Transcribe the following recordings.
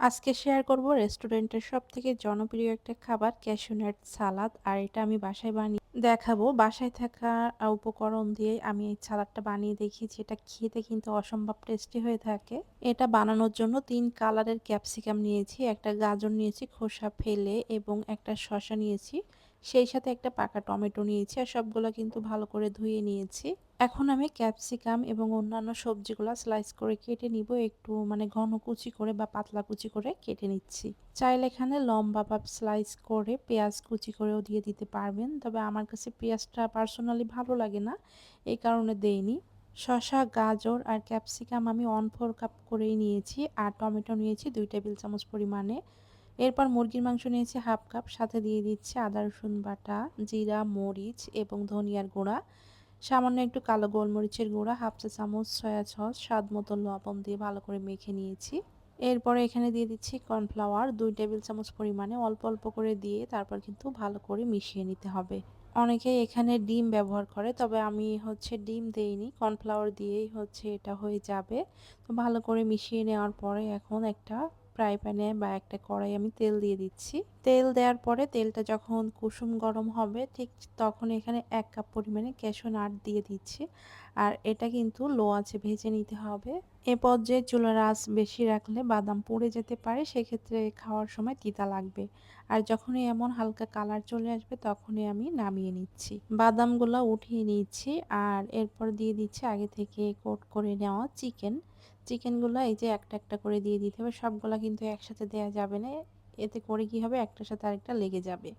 আজকে শেয়ার করব রেস্টুরেন্টের সব থেকে জনপ্রিয় একটা খাবার ক্যাশুনেট সালাদ আর এটা আমি বাসায় বানিয়ে দেখাবো। বাসায় থাকা উপকরণ দিয়ে আমি এই সালাদটা বানিয়ে দেখিয়েছি। এটা খেতে কিন্তু অসম্ভব টেস্টি হয়ে থাকে। এটা বানানোর জন্য তিন কালারের ক্যাপসিকাম নিয়েছি। একটা গাজর নিয়েছি, খোসা ফেলে, এবং একটা শশা নিয়েছি। সেই সাথে একটা পাকা টমেটো নিয়েছি আর সবগুলো কিন্তু ভালো করে ধুয়ে নিয়েছি। এখন আমি ক্যাপসিকাম এবং অন্যান্য সবজিগুলো স্লাইস করে কেটে নিব, একটু মানে ঘন কুচি করে বা পাতলা কুচি করে কেটে নিচ্ছি। চাইলে এখানে লম্বা বা স্লাইস করে পেঁয়াজ কুচি করেও দিয়ে দিতে পারবেন, তবে আমার কাছে পেঁয়াজটা পার্সোনালি ভালো লাগে না, এই কারণে দেইনি। শসা, গাজর আর ক্যাপসিকাম আমি অন ফোর কাপ করেই নিয়েছি আর টমেটো নিয়েছি দুই টেবিল চামচ পরিমাণে। এরপর মুরগির মাংস নিয়েছি হাফ কাপ, সাথে দিয়ে দিচ্ছি আদা, রসুন বাটা, জিরা, মরিচ এবং ধনিয়ার গুঁড়া। সামান্য একটু কালো গোলমরিচের গুঁড়া, হাফ চা চামচ সয়া সস, স্বাদ মতো লবণ দিয়ে ভালো করে মেখে নিয়েছি। এরপরে এখানে দিয়ে দিচ্ছি কর্নফ্লাওয়ার, দুই টেবিল চামচ পরিমাণে অল্প অল্প করে দিয়ে তারপর কিন্তু ভালো করে মিশিয়ে নিতে হবে। অনেকেই এখানে ডিম ব্যবহার করে, তবে আমি হচ্ছে ডিম দেইনি, কর্নফ্লাওয়ার দিয়েই হচ্ছে এটা হয়ে যাবে। তো ভালো করে মিশিয়ে নেওয়ার পরে এখন একটা ফ্রাই প্যানে বা একটা কড়াই আমি তেল দিয়ে দিচ্ছি। তেল দেওয়ার পরে তেলটা যখন কুসুম গরম হবে, ঠিক তখন এখানে এক কাপ পরিমাণে ক্যাশো নাট দিয়ে দিচ্ছি। আর এটা কিন্তু লো আছে ভেজে নিতে হবে। এ পর্যায়ে চুলার আঁচ বেশি রাখলে বাদাম পুড়ে যেতে পারে, সেক্ষেত্রে খাওয়ার সময় তিতা লাগবে। আর যখনই এমন হালকা কালার চলে আসবে, তখনই আমি নামিয়ে নিচ্ছি। বাদামগুলো উঠিয়ে নিচ্ছি আর এরপর দিয়ে দিচ্ছি আগে থেকে কোট করে নেওয়া চিকেন। চিকেনগুলো এই যে একটা একটা করে দিয়ে দিতে হবে। সবগুলো কিন্তু একসাথে দেওয়া যাবে না। এতে করে কি হবে? একটার সাথে আরেকটা লেগে যাবে।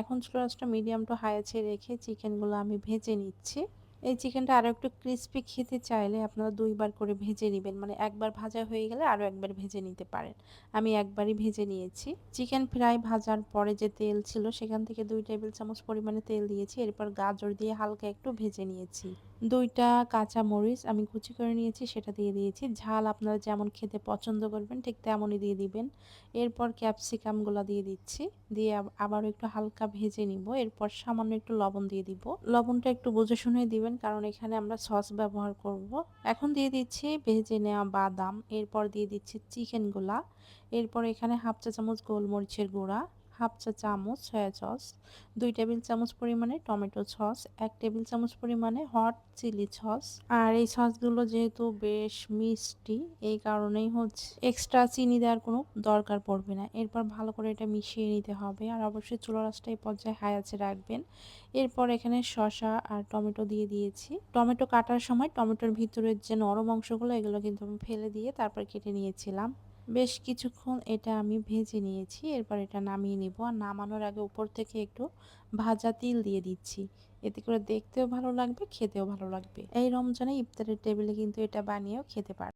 এখন চুলাসটা মিডিয়াম টু হাই আছে রেখে চিকেনগুলো আমি ভেজে নিচ্ছি। এই চিকেনটা আরও একটু ক্রিস্পি খেতে চাইলে আপনারা দুইবার করে ভেজে নেবেন। মানে একবার ভাজা হয়ে গেলে আরও একবার ভেজে নিতে পারেন। আমি একবারই ভেজে নিয়েছি। চিকেন ফ্রাই ভাজার পরে যে তেল ছিল, সেখান থেকে দুই টেবিল চামচ পরিমাণে তেল দিয়েছি। এরপর গাজর দিয়ে হালকা একটু ভেজে নিয়েছি। দুইটা কাঁচা মরিচ আমি কুচি করে নিয়েছি, সেটা দিয়ে দিয়েছি। ঝাল আপনারা যেমন খেতে পছন্দ করবেন, ঠিক তেমনই দিয়ে দিবেন। এরপর ক্যাপসিকামগুলো দিয়ে দিচ্ছি। দিয়ে আবারও একটু হালকা ভেজে নিব। এরপর সামান্য একটু লবণ দিয়ে দিব। লবণটা একটু বুঝে শুনে দিবেন, কারণ এখানে আমরা সস ব্যবহার করব। এখন দিয়ে দিচ্ছি ভেজে নেওয়া বাদাম। এরপর দিয়ে দিচ্ছি চিকেনগুলা। এরপর এখানে হাফ চা চামচ গোলমরিচের গুঁড়া। হাফ চা চামচ সয়া সস, দুই টেবিল চামচ পরিমাণে টমেটো সস, এক টেবিল চামচ পরিমাণে হট চিলি সস। আর এই সসগুলো যেহেতু বেশ মিষ্টি, এই কারণেই হচ্ছে এক্সট্রা চিনি দেওয়ার কোনো দরকার পড়বে না। এরপর ভালো করে এটা মিশিয়ে নিতে হবে আর অবশ্যই চুলো রাসটা এই পর্যায়ে হাই আছে রাখবেন। এরপর এখানে শসা আর টমেটো দিয়ে দিয়েছি। টমেটো কাটার সময় টমেটোর ভিতরের যে নরম অংশগুলো, এগুলো কিন্তু আমি ফেলে দিয়ে তারপর কেটে নিয়েছিলাম। বেশ কিছুক্ষণ এটা আমি ভেজে নিয়েছি, এরপর এটা নামিয়ে নেব। আর নামানোর আগে উপর থেকে একটু ভাজা তিল দিয়ে দিচ্ছি। এতে করে দেখতেও ভালো লাগবে, খেতেও ভালো লাগবে। এই রমজানে ইফতারের টেবিলে কিন্তু এটা বানিয়েও খেতে পারে